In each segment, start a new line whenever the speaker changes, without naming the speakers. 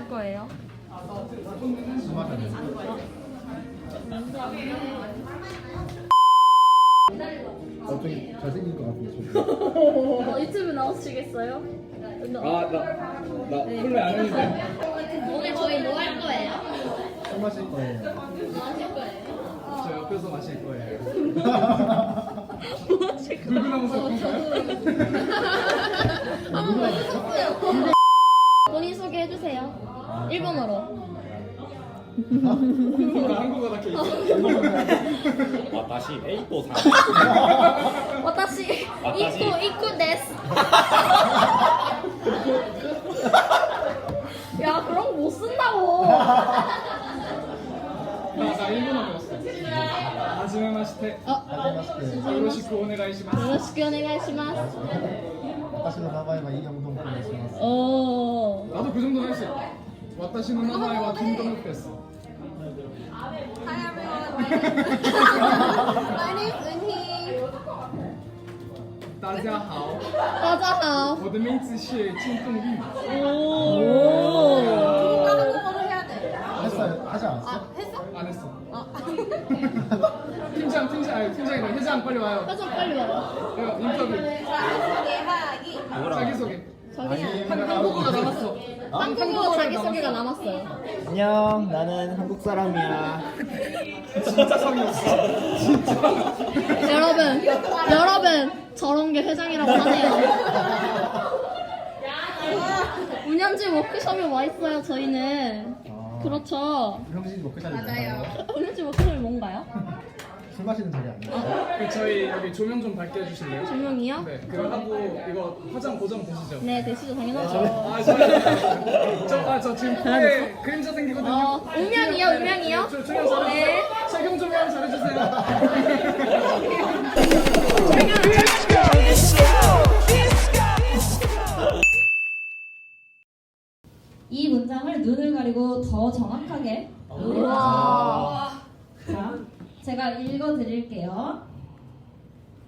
할 거예요?
어, 좀 잘생긴 것 같은데 저.
어, 유튜브 나오시겠어요?
아나 나 콜레 안 했는데
오늘 저희 뭐 할 거예요?
술 마실 거예요.
뭐 하실 거예요?
저 옆에서 마실 거예요.
뭐 하실 거예요?
붉은 황소인가요?
본인 소개해 주세요. 일본어로.
한국어 다 케이크.
私エイトさん
와타시
와타시.
이쿠 이쿠 데스. 야 그런 거 못 쓴다고.
나나 일본어 배웠어. 하지메마시테.
어,
요로시쿠 오네가이시마스.
よろしくお願いします。
私の名前はイ・ヨンドンと申します。
오.
나도 그 정도는 할수 있다. 私の名前は金玉です。
Hi everyone. My name is Unhee.
大家好，
大家好。
我的名字是金凤玉。
오.
다른 거로 해야 돼.
했어요? 하지 않았어?
아 했어?
안 했어.
어.
팀장 팀장 아니 팀장이라 회장 빨리 와요.
회장 빨리 와요.
내가 인터뷰
자기소개하기.
자기 소개.
자기
한국어가 남았어.
한국어 자기 소개가 남았어요.
안녕, 나는 한국 사람이야.
진짜 성의 없어.
여러분, 여러분 저런 게 회장이라고 하네요. 운영진 워크숍에 와 있어요. 저희는 그렇죠.
형식이 먹고 자리 맞아요.
운영진 워크숍이 뭔가요?
술 마시는 자리 아니에요?
그 저희 여기 조명 좀 밝게 해주실래요?
조명이요?
네, 그거 하고 이거 화장 고정 되시죠?
네, 되시죠 당연하죠.
아, 저, 저, 아, 저 지금 코에 그림자 생기거든요.
어, 음향이요, 음향이요?
저, 조명 잘해주세요.
네.
착용 조명 잘해주세요.
이 문장을 눈을 가리고 더 정확하게 읽어드릴게요.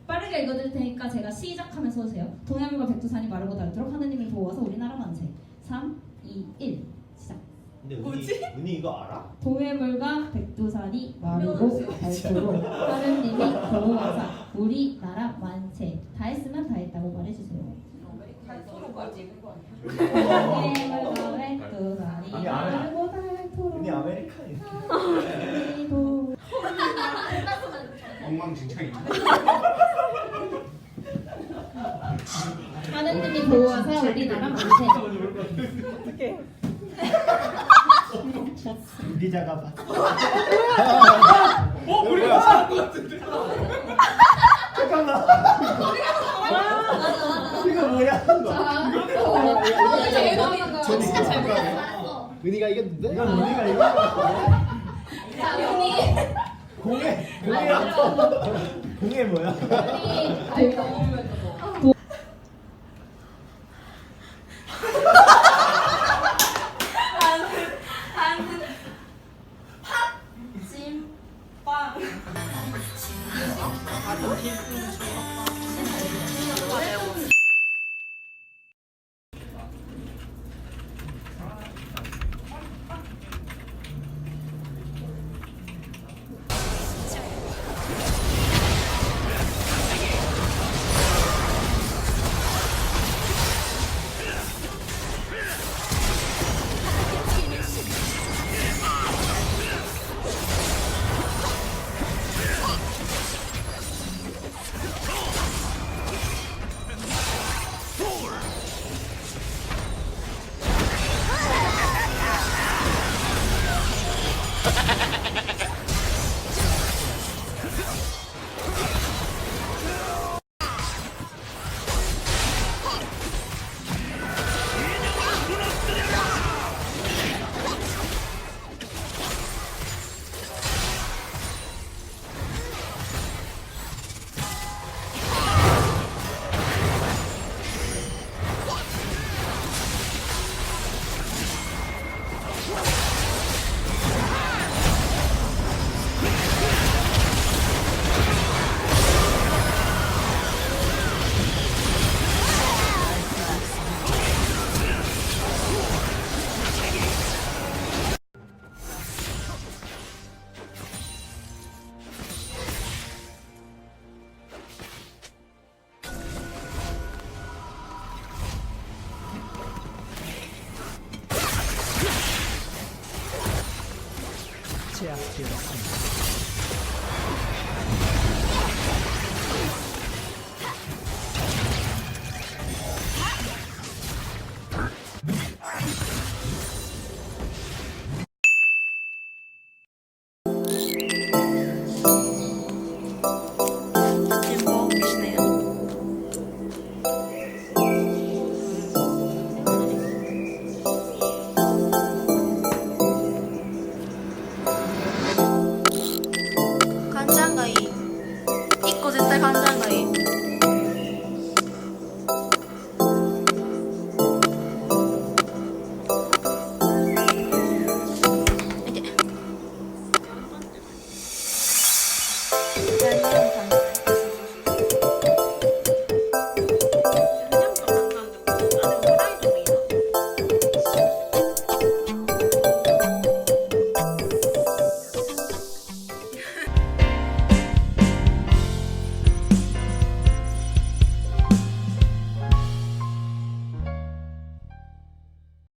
빠르게 읽어드릴 테니까 제가 시작하면서 오세요. 동해물과 백두산이 마르고 닳도록 하느님이 도와서 우리나라 만세. 3, 2, 1 시작.
근데 은희, 은희 이거 알아?
동해물과 백두산이 마르고 닳도록 하느님이 도와서 우리나라 만세. 다 했으면 다 했다고 말해주세요. 동해물과 백두산이
아니, 안 해.
마르고 닳도록
은희 아메리칸이
하느님이 도
엉망진창이.
하느님이 만세.
리자가 봐.
어, 것 같은데.
이거 뭐야?
진짜 잘 보였어.
은희가 이겼는데?
이건 은희가 이거.
자, 언니.
공해, 공해야. 공해 뭐야?
제 압되었습니다.